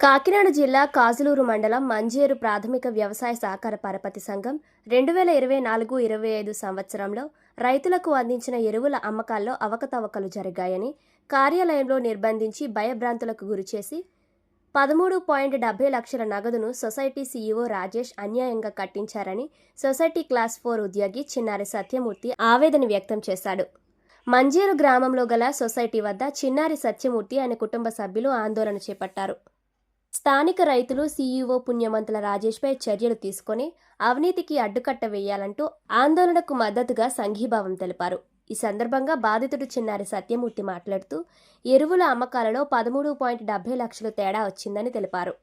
కాకినాడ జిల్లా కాజులూరు మండలం మంజేరు ప్రాథమిక వ్యవసాయ సహకార పరపతి సంఘం రెండు వేల ఇరవై నాలుగు ఇరవై ఐదు సంవత్సరంలో రైతులకు అందించిన ఎరువుల అమ్మకాల్లో అవకతవకలు జరిగాయని కార్యాలయంలో నిర్బంధించి భయభ్రాంతులకు గురిచేసి పదమూడు పాయింట్ డెబ్బై లక్షల నగదును సొసైటీ సీఈఓ రాజేష్ అన్యాయంగా కట్టించారని సొసైటీ క్లాస్ ఫోర్ ఉద్యోగి చిన్నారి సత్యమూర్తి ఆవేదన వ్యక్తం చేశాడు. మంజేరు గ్రామంలో గల సొసైటీ వద్ద చిన్నారి సత్యమూర్తి ఆయన కుటుంబ సభ్యులు ఆందోళన చేపట్టారు. స్థానిక రైతులు సీఈఓ పుణ్యమంతుల రాజేష్పై చర్యలు తీసుకొని అవినీతికి అడ్డుకట్ట వేయాలంటూ ఆందోళనకు మద్దతుగా సంఘీభావం తెలిపారు. ఈ సందర్భంగా బాధితుడు చిన్నారి సత్యమూర్తి మాట్లాడుతూ ఎరువుల అమ్మకాలలో పదమూడు పాయింట్ డెబ్బై లక్షలు తేడా వచ్చిందని తెలిపారు.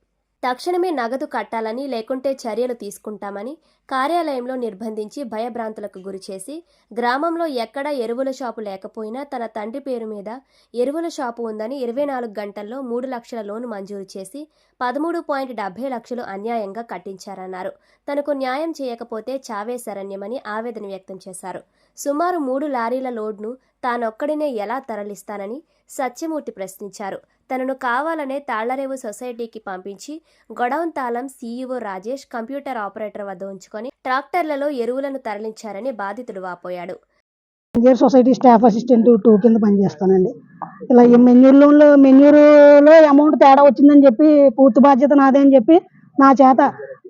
తక్షణమే నగదు కట్టాలని లేకుంటే చర్యలు తీసుకుంటామని కార్యాలయంలో నిర్బంధించి భయభ్రాంతులకు గురిచేసి గ్రామంలో ఎక్కడా ఎరువుల షాపు లేకపోయినా తన తండ్రి పేరు మీద ఎరువుల షాపు ఉందని ఇరవై నాలుగు గంటల్లో మూడు లక్షల లోను మంజూరు చేసి పదమూడు పాయింట్ డెబ్బై లక్షలు అన్యాయంగా కట్టించారన్నారు. తనకు న్యాయం చేయకపోతే చావే శరణ్యమని ఆవేదన వ్యక్తం చేశారు. సుమారు మూడు లారీల లోడ్ను తానొక్కడినే ఎలా తరలిస్తానని సత్యమూర్తి ప్రశ్నించారు. తనను కావాలనే తాళ్ళరేవు సొసైటీకి పంపించి గొడౌన్ తాళం సీఈఓ రాజేష్ కంప్యూటర్ ఆపరేటర్ వద్ద ఉంచుకొని ట్రాక్టర్లలో ఎరువులను తరలించారని బాధితుడు వాపోయాడు. Engineer society staff assistant two కింద పనిచేస్తానండి. ఇలా ఈ మెన్యూర్లో మెన్యూరులో అమౌంట్ తేడా వచ్చిందని చెప్పి పూర్తి బాధ్యత నాదే అని చెప్పి నా చేత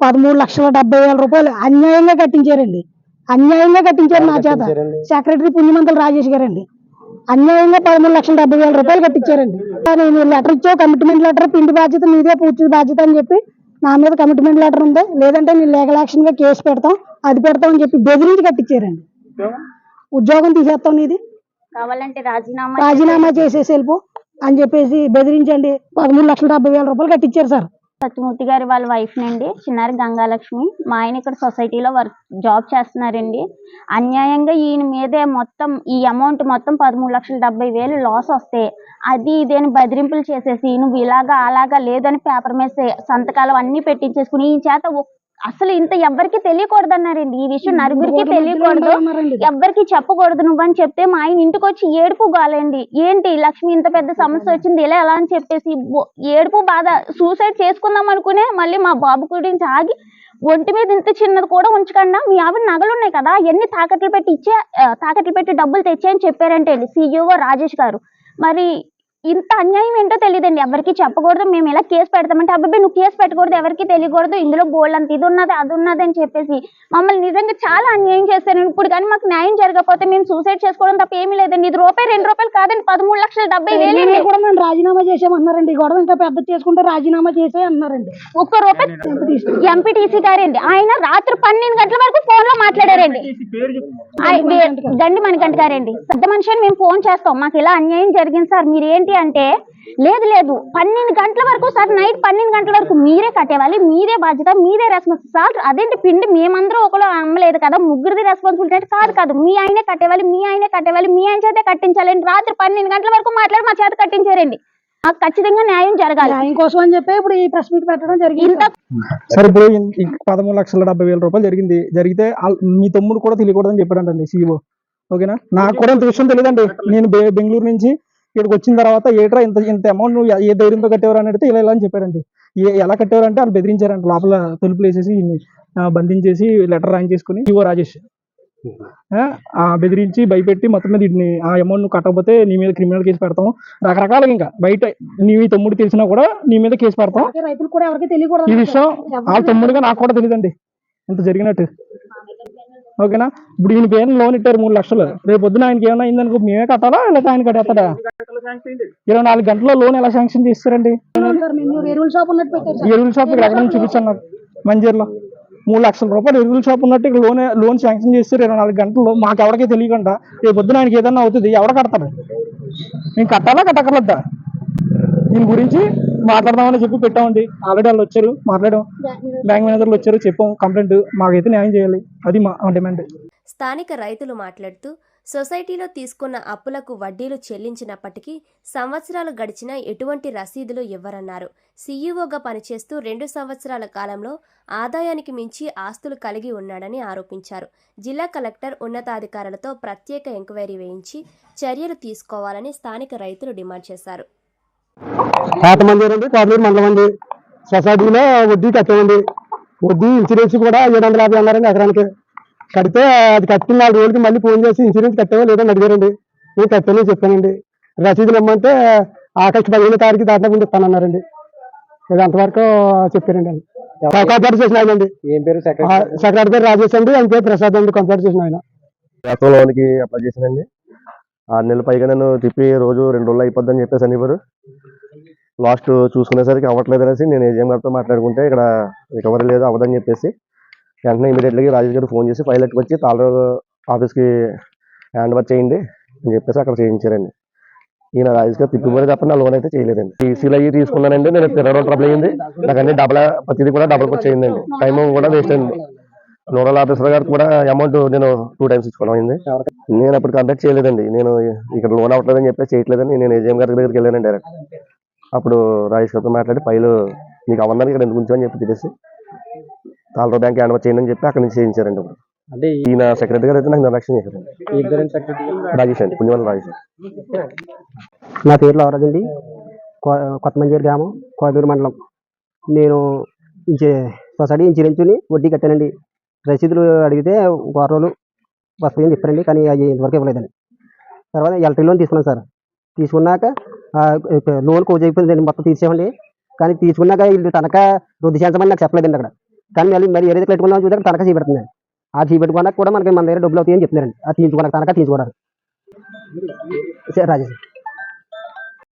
పదమూడు లక్షల డెబ్బై వేల రూపాయలు అన్యాయంగా కట్టించారండి. అన్యాయంగా కట్టించారు నా చేత. సెక్రటరీ పుణ్యమంతులు రాజేష్ గారండి. అన్యాయంగా పదమూడు లక్షల డెబ్బై వేల రూపాయలు కట్టించారండి. నేను లెటర్ ఇచ్చావు కమిట్మెంట్ లెటర్ పిండి బాధ్యత నీదే పూర్తి బాధ్యత అని చెప్పి నా మీద కమిట్మెంట్ లెటర్ ఉంది లేదంటే నేను లీగల్ యాక్షన్గా కేసు పెడతాం అది పెడతాం అని చెప్పి బెదిరించి కట్టించారండి. ఉద్యోగం తీసేస్తాం నీది. కావాలంటే రాజీనామా రాజీనామా చేసేసి వెళ్ళిపో అని చెప్పేసి బెదిరించండి. పదమూడు లక్షల డెబ్బై వేల రూపాయలు కట్టించారు సార్. సత్యమూర్తి గారి వాళ్ళ వైఫ్ నండి చిన్నారి గంగాలక్ష్మి. మా ఆయన ఇక్కడ సొసైటీలో వర్క్ జాబ్ చేస్తున్నారండి. అన్యాయంగా ఈయన మీదే మొత్తం ఈ అమౌంట్ మొత్తం పదమూడు లక్షల డెబ్బై వేలు లాస్ వస్తే అది ఇదేని బెదిరింపులు చేసేసి నువ్వు ఇలాగా అలాగా లేదని పేపర్ మీద సంతకాలు అన్ని పెట్టించేసుకుని ఈ చేత అసలు ఇంత ఎవ్వరికి తెలియకూడదు అన్నారండి ఈ విషయం నలుగురికి తెలియకూడదు. ఎవ్వరికి చెప్పకూడదు నువ్వని చెప్తే మా ఆయన ఇంటికి వచ్చి ఏడుపు గాలండి. ఏంటి లక్ష్మి ఇంత పెద్ద సమస్య వచ్చింది ఇలా ఎలా అని చెప్పేసి ఏడుపు బాధ సూసైడ్ చేసుకుందాం అనుకునే మళ్ళీ మా బాబు గురించి ఆగి ఒంటి మీద ఇంత చిన్నది కూడా ఉంచకుండా మీ ఆవిడ నగలు ఉన్నాయి కదా ఎన్ని తాకట్లు పెట్టి ఇచ్చే తాకట్లు పెట్టి డబ్బులు తెచ్చాయని చెప్పారంటే సీఈఓ రాజేష్ గారు. మరి ఇంత అన్యాయం ఏంటో తెలియదండి ఎవరికి చెప్పకూడదు. మేము ఇలా కేసు పెడతామంటే అబ్బాయి నువ్వు కేసు పెట్టకూడదు ఎవరికి తెలియకూడదు. ఇందులో బోల్డ్ అంత ఇది ఉన్నది అది ఉన్నది అని చెప్పేసి మమ్మల్ని నిజంగా చాలా అన్యాయం చేశారు. ఇప్పుడు కానీ మాకు న్యాయం జరగకపోతే మేము సూసైడ్ చేసుకోవడం తప్ప ఏమీ లేదండి. ఇది రూపాయి రెండు రూపాయలు కాదండి. పదమూడు లక్షల డెబ్బై వేలు కూడా మేము రాజీనామా చేసామన్నారండి ఈ గొడవ ఇంకా పెద్ద చేసుకుంటే రాజీనామా చేసే అన్నారండి ఒక్క రూపాయి ఎంపీటీసీ గారండి. ఆయన రాత్రి పన్నెండు గంటల వరకు ఫోన్లో మాట్లాడారండి గండి మణికంఠ గారండి. పెద్ద మనిషి అని మేము ఫోన్ చేస్తాం. మాకు ఇలా అన్యాయం జరిగింది సార్. మీరు ఏంటి అంటే లేదు లేదు. పన్నెండు గంటల వరకు సార్ నైట్ పన్నెండు గంటల వరకు మీరే కట్టేవాలి. మీరే బాధ్యత మీరే రెస్పాన్స్ సార్ అదేంటి పిండి మేమందరూ ఒకరు అమ్మలేదు కదా? ముగ్గురిది రెస్పాన్సిబిలిటీ అంటే కాదు కాదు. మీ ఆయనే కట్టేవాలి మీ ఆయనే కట్టేవాలి మీ ఆయన చేతే కట్టించాలండి. రాత్రి పన్నెండు గంటల వరకు మాట్లాడి మా చేత కట్టించారండి. మాకు ఖచ్చితంగా న్యాయం జరగాలి. ఆయన కోసం అని చెప్పి ఇప్పుడు ఈ ప్రెస్ మీట్ పెట్టడం జరిగింది. సరే ఇప్పుడు పదమూడు లక్షల డెబ్బై వేల రూపాయలు జరిగింది. జరిగితే మీ తమ్ముడు కూడా తెలియకూడదని చెప్పాడంటండి సీఈఓ ఓకేనా? నాకు కూడా ఇంత విషయం తెలియదండి. నేను బెంగళూరు నుంచి ఇక్కడికి వచ్చిన తర్వాత ఏట్రా ఇంత ఇంత అమౌంట్ నువ్వు ఏ ధైర్యంతో కట్టేవారు అని అడిగితే ఇలా ఇలా అని చెప్పాడండి ఏ ఎలా కట్టేవారంటే వాళ్ళు బెదిరించారంట. లోపల తలుపులు వేసేసి బంధించేసి లెటర్ రాయింగ్ చేసుకుని ఈవో రాజేష్. బెదిరించి భయపెట్టి మొత్తం మీద ఆ అమౌంట్ నువ్వు కట్టకపోతే నీ మీద క్రిమినల్ కేసు పెడతాం రకరకాలుగా ఇంకా బయట నీ తమ్ముడు తెలిసినా కూడా నీ మీద కేసు పెడతాం. ఈ విషయం వాళ్ళ తమ్ముడుగా నాకు కూడా తెలియదండి. ఇంత జరిగినట్టు. ఓకేనా? ఇప్పుడు ఈయన పేరు లోన్ ఇట్టారు మూడు లక్షలు. రేపు పొద్దున ఆయనకి ఏమైనా అయిందనుకో మేమే కట్టాలా? లేకపోతే ఆయన కట్టేస్తాడా? ఇరవై నాలుగు గంటల్లో లోన్ ఎలా శాంక్షన్ చేస్తారండి? ఎరువుల షాప్ ఎరువుల షాప్ ఇక్కడ ఎక్కడ నుంచి చూపించాను నాకు. మంజీర్లో. మూడు లక్షల రూపాయలు ఎరువుల షాప్ ఉన్నట్టు ఇక్కడ లోన్ లోన్ శాంక్షన్ చేస్తారు ఇరవై నాలుగు గంటల్లో. మాకు ఎవరికీ తెలియకుండా రేపు పొద్దున ఆయనకి ఏదన్నా అవుతుంది ఎవడ కడతాడు నేను కట్టాలా కట్టకర్లేదా? దీని గురించి మాట్లాడదామని చెప్పి పెట్టామండి. ఆల్రెడీ వాళ్ళు వచ్చారు మాట్లాడాం. బ్యాంక్ మేనేజర్లు వచ్చారు చెప్పాం కంప్లైంట్ మాకైతే న్యాయం చేయాలి. అది మా డిమాండ్ స్థానిక రైతులు మాట్లాడుతూ సొసైటీలో తీసుకున్న అప్పులకు వడ్డీలు చెల్లించినప్పటికీ సంవత్సరాలు గడిచినా ఎటువంటి రసీదులు ఇవ్వరన్నారు. సీఈఓగా పనిచేస్తూ రెండు సంవత్సరాల కాలంలో ఆదాయానికి మించి ఆస్తులు కలిగి ఉన్నాడని ఆరోపించారు. జిల్లా కలెక్టర్ ఉన్నతాధికారులతో ప్రత్యేక ఎంక్వైరీ వేయించి చర్యలు తీసుకోవాలని స్థానిక రైతులు డిమాండ్ చేశారు. పాత మందిర్ అండి కోటూరు మండలం అండి సొసైటీలో వడ్డీ కట్టామండి. వడ్డీ ఇన్సూరెన్స్ కూడా ఏడు వందల యాభై అన్నారండి ఎకరానికి. కడితే అది కట్టిన నాలుగు రోజులకి మళ్ళీ ఫోన్ చేసి ఇన్సూరెన్స్ కట్టావో లేదో అని అడిగారండి. నేను కట్టానని చెప్పానండి. రసీదులు ఇమ్మంటే ఆగస్టు పదిహేను తారీఖు దాంట్లో ముందు ఇస్తానన్నారండి. ఇది అంతవరకు చెప్పారండి కంప్లీట్ చేసిన ఆయన అండి. ఏం పేరు సెక్రటరీ పేరు రాజేష్ అండి. ఆయన పేరు ప్రసాద్ అండి. కంప్లీట్ చేసిన ఆయన. లోన్కి అప్లై చేశానండి ఆరు నెలల పైగా నేను తిప్పి రోజు రెండు రోజులు అయిపోద్దని చెప్పేసి అనేవారు లాస్ట్ చూసుకునేసరికి అవ్వట్లేదు అనేసి నేను ఏజీఎం గారితో మాట్లాడుకుంటే ఇక్కడ రికవరీ లేదు అవ్వదని చెప్పేసి వెంటనే ఇమీడియట్గా రాజేష్ గారు ఫోన్ చేసి ఫైల్ వచ్చి తాళ ఆఫీస్కి హ్యాండ్ ఓవర్ చేయండి అని చెప్పేసి అక్కడ చేయించారండి. ఈయన రాజేష్ గారు తిప్పిపోయి తప్ప నా లోన్ అయితే చేయలేదండి. టీసీలు అయ్యి తీసుకున్నానండి నేను తిరగడం ట్రబుల్ అయ్యింది. నాకు అన్ని డబల్ ప్రతిదీ కూడా డబల్ ఖర్చు టైం కూడా వేస్ట్ అయింది. నోడల్ ఆఫీసర్ గారికి కూడా అమౌంట్ నేను టూ టైమ్స్ ఇచ్చుకోవడం అయింది. నేను అప్పుడు కాంటాక్ట్ చేయలేదండి. నేను ఇక్కడ లోన్ అవ్వట్లేదని చెప్పేసి చేయట్లేదని నేను ఏజీఎం గారి దగ్గరికి వెళ్ళాను డైరెక్ట్ అప్పుడు రాజేష్ గారితో మాట్లాడి ఫైల్ నీకు అవన్నీ ఇక్కడ ఎందుకు ఉంచామని చెప్పి చెప్పేసి తాలరా బ్యాంక్ హ్యాండ్ చేయండి అని చెప్పి అక్కడ నుంచి చేయించారండి ఇప్పుడు. అంటే ఈయన సెక్రటరీ గారు అయితే నాకు నిర్లక్ష్యం చేశారండి. రాజేష్ అండి పుణ్యవల్ల రాజేష్. నా పేరు లవరాజ్ అండి కొత్తమంజేరు గ్రామం కోదూరు మండలం. నేను ఇన్సూ సొసైటీ ఇన్సూరెన్స్ని వడ్డీ కట్టానండి. రసీదులు అడిగితే వారం రోజులు వస్తాయని చెప్పారండి కానీ అవి ఇంతవరకు ఇవ్వలేదండి. తర్వాత ఎలక్ట్రిక్ లోన్ తీసుకున్నాం సార్. తీసుకున్నాక లోన్ కోజ్ అయిపోయిందండి మొత్తం తీసేయండి కానీ తీసుకున్నాక వీళ్ళు తనఖా రద్దు చేయించమని నాకు చెప్పలేదండి అక్కడ. కానీ మళ్ళీ మరి ఏదైతే పెట్టుకున్నామో చూస్తే తనఖా చేపెడుతుంది. ఆ చేపెట్టుకున్నాక కూడా మనకి మన దగ్గర డబ్బులు అవుతాయని చెప్తున్నారండి. ఆ తీసుకున్నాక తనఖా తీసుకోవడానికి. సరే రాజేష్.